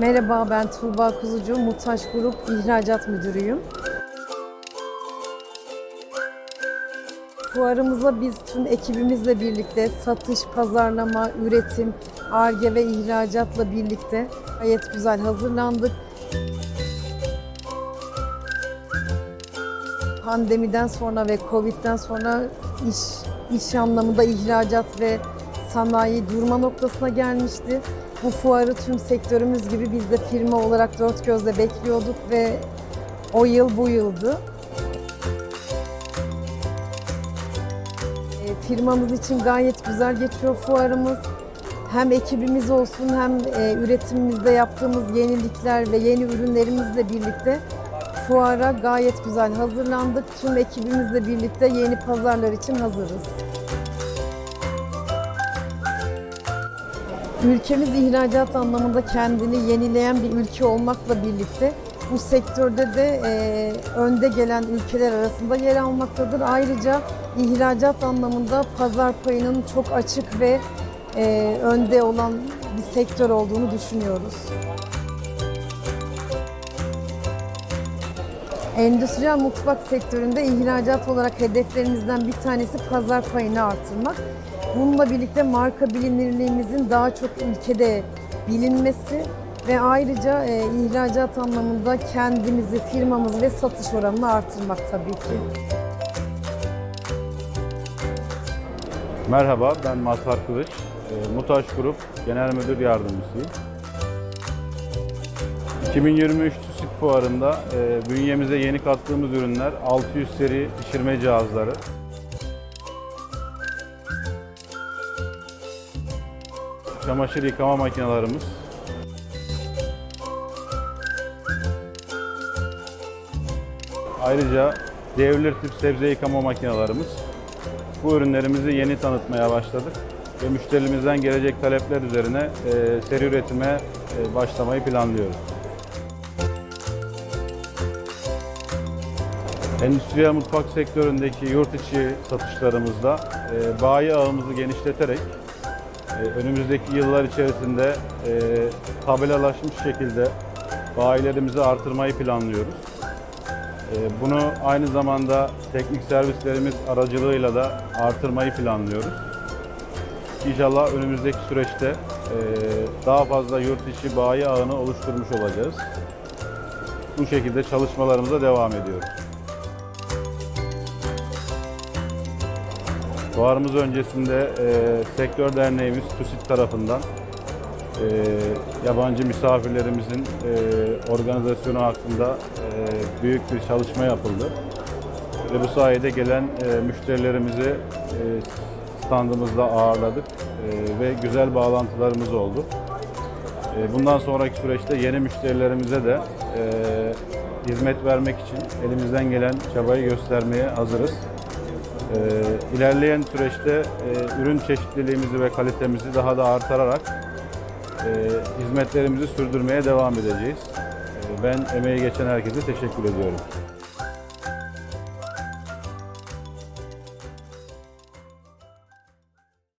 Merhaba ben Tuğba Kuzucu, Mutaş Grup İhracat Müdürüyüm. Fuarımıza biz tüm ekibimizle birlikte satış, pazarlama, üretim, ARGE ve ihracatla birlikte gayet güzel hazırlandık. Pandemiden sonra ve Covid'den sonra iş iş anlamında ihracat ve sanayi durma noktasına gelmişti. Bu fuarı tüm sektörümüz gibi biz de firma olarak dört gözle bekliyorduk ve o yıl bu yıldı. E, Firmamız için gayet güzel geçiyor fuarımız. Hem ekibimiz olsun hem e, üretimimizde yaptığımız yenilikler ve yeni ürünlerimizle birlikte fuara gayet güzel hazırlandık. Tüm ekibimizle birlikte yeni pazarlar için hazırız. Ülkemiz ihracat anlamında kendini yenileyen bir ülke olmakla birlikte bu sektörde de e, önde gelen ülkeler arasında yer almaktadır. Ayrıca ihracat anlamında pazar payının çok açık ve e, önde olan bir sektör olduğunu düşünüyoruz. Endüstriyel mutfak sektöründe ihracat olarak hedeflerimizden bir tanesi pazar payını artırmak. Bununla birlikte marka bilinirliğimizin daha çok ülkede bilinmesi ve ayrıca e, ihracat anlamında kendimizi, firmamızı ve satış oranını artırmak tabii ki. Merhaba, ben Mazhar Kılıç. E, Mutaş Grup Genel Müdür Yardımcısıyım. 2023 TÜSİT Fuarı'nda e, bünyemize yeni kattığımız ürünler 600 seri pişirme cihazları. Çamaşır yıkama makinelerimiz. Ayrıca devrilir tip sebze yıkama makinelerimiz. Bu ürünlerimizi yeni tanıtmaya başladık ve müşterilerimizden gelecek talepler üzerine e, seri üretime e, başlamayı planlıyoruz. Endüstriyel mutfak sektöründeki yurt içi satışlarımızda e, bayi ağımızı genişleterek önümüzdeki yıllar içerisinde e, tabelalaşmış şekilde bayilerimizi artırmayı planlıyoruz. E, Bunu aynı zamanda teknik servislerimiz aracılığıyla da artırmayı planlıyoruz. İnşallah önümüzdeki süreçte e, daha fazla yurt içi bayi ağını oluşturmuş olacağız. Bu şekilde çalışmalarımıza devam ediyoruz. Fuarımız öncesinde e, sektör derneğimiz TÜSİT tarafından e, yabancı misafirlerimizin e, organizasyonu hakkında e, büyük bir çalışma yapıldı. Ve bu sayede gelen e, müşterilerimizi e, standımızda ağırladık e, ve güzel bağlantılarımız oldu. E, bundan sonraki süreçte yeni müşterilerimize de e, hizmet vermek için elimizden gelen çabayı göstermeye hazırız. Ee, ilerleyen süreçte e, ürün çeşitliliğimizi ve kalitemizi daha da artırarak e, hizmetlerimizi sürdürmeye devam edeceğiz. E, ben emeği geçen herkese teşekkür ediyorum.